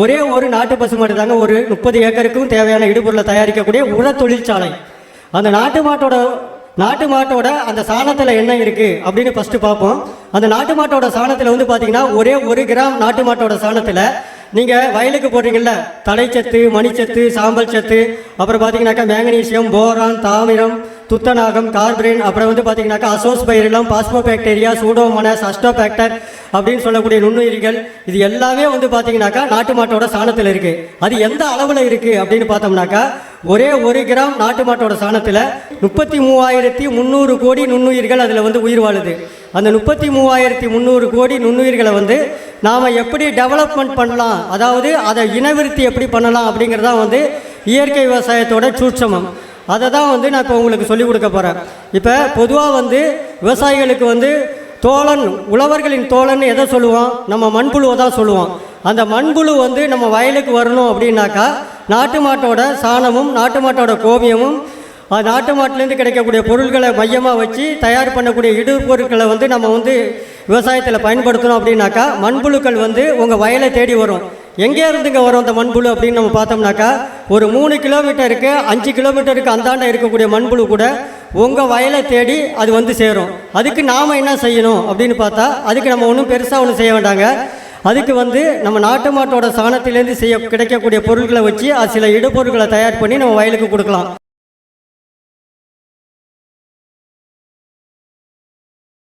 ஒரே ஒரு நாட்டு பசுமாடு தாங்க. ஒரு முப்பது ஏக்கருக்கும் தேவையான இடுபொருளை தயாரிக்கக்கூடிய உர தொழிற்சாலை அந்த நாட்டு மாட்டோட நாட்டு மாட்டோட அந்த சாணத்தில் என்ன இருக்குது அப்படின்னு ஃபஸ்ட்டு பார்ப்போம். அந்த நாட்டு மாட்டோட சாணத்தில் வந்து பார்த்தீங்கன்னா ஒரே ஒரு கிராம் நாட்டு மாட்டோட சாணத்தில் நீங்கள் வயலுக்கு போடுறீங்கல்ல தலைச்சத்து மணிச்சத்து சாம்பல் சத்து அப்புறம் பார்த்தீங்கன்னாக்கா மேங்கனீசியம் போரான் தாமிரம் துத்தநாகம் கார்பரேன் அப்புறம் வந்து பார்த்தீங்கன்னாக்கா அசோஸ்பைரிலம் பாஸ்மோபாக்டீரியா சூடோமோனஸ் அஸ்டோபாக்டர் அப்படின்னு சொல்லக்கூடிய நுண்ணுயிரிகள். இது எல்லாமே வந்து பார்த்தீங்கன்னாக்கா நாட்டு மாட்டோட சாணத்தில் இருக்குது அது எந்த அளவில் இருக்குது அப்படின்னு பார்த்தோம்னாக்கா ஒரே ஒரு கிராம் நாட்டு மாட்டோட சாணத்தில் முப்பத்தி மூவாயிரத்தி முந்நூறு கோடி நுண்ணுயிர்கள் அதில் வந்து உயிர் வாழுது. அந்த முப்பத்தி மூவாயிரத்தி முந்நூறு கோடி நுண்ணுயிர்களை வந்து நாம் எப்படி டெவலப்மெண்ட் பண்ணலாம்? அதாவது அதை இனவிருத்தி எப்படி பண்ணலாம் அப்படிங்கிறதான் வந்து இயற்கை விவசாயத்தோட சூட்சமம். அதை தான் வந்து நான் இப்போ உங்களுக்கு சொல்லிக் கொடுக்க போகிறேன் இப்போ பொதுவாக வந்து விவசாயிகளுக்கு வந்து தோழன் உழவர்களின் தோழன் எதை சொல்லுவோம்? நம்ம மண்புழுவை தான் சொல்லுவோம். அந்த மண்புழு வந்து நம்ம வயலுக்கு வரணும் அப்படின்னாக்கா நாட்டு மாட்டோட சாணமும் நாட்டு மாட்டோட கோமியமும் அது நாட்டு மாட்டிலேருந்து கிடைக்கக்கூடிய பொருட்களை மையமாக வச்சு தயார் பண்ணக்கூடிய இடு பொருட்களை வந்து நம்ம வந்து விவசாயத்தில் பயன்படுத்தணும் அப்படின்னாக்கா மண்புழுக்கள் வந்து உங்கள் வயலை தேடி வரும். எங்கே இருந்துங்க வரும் அந்த மண்புழு அப்படின்னு நம்ம பார்த்தோம்னாக்கா ஒரு மூணு கிலோமீட்டருக்கு அஞ்சு கிலோமீட்டருக்கு அந்தாண்ட இருக்கக்கூடிய மண்புழு கூட உங்கள் வயலை தேடி அது வந்து சேரும். அதுக்கு நாம் என்ன செய்யணும் அப்படின்னு பார்த்தா அதுக்கு நம்ம ஒன்றும் பெருசாக ஒன்றும் செய்ய வேண்டாங்க. அதுக்கு வந்து நம்ம நாட்டு மாட்டோட சாணத்திலேருந்து செய்ய கிடைக்கக்கூடிய பொருட்களை வச்சு அது சில இடுபொருட்களை தயார் பண்ணி நம்ம வயலுக்கு கொடுக்கலாம்.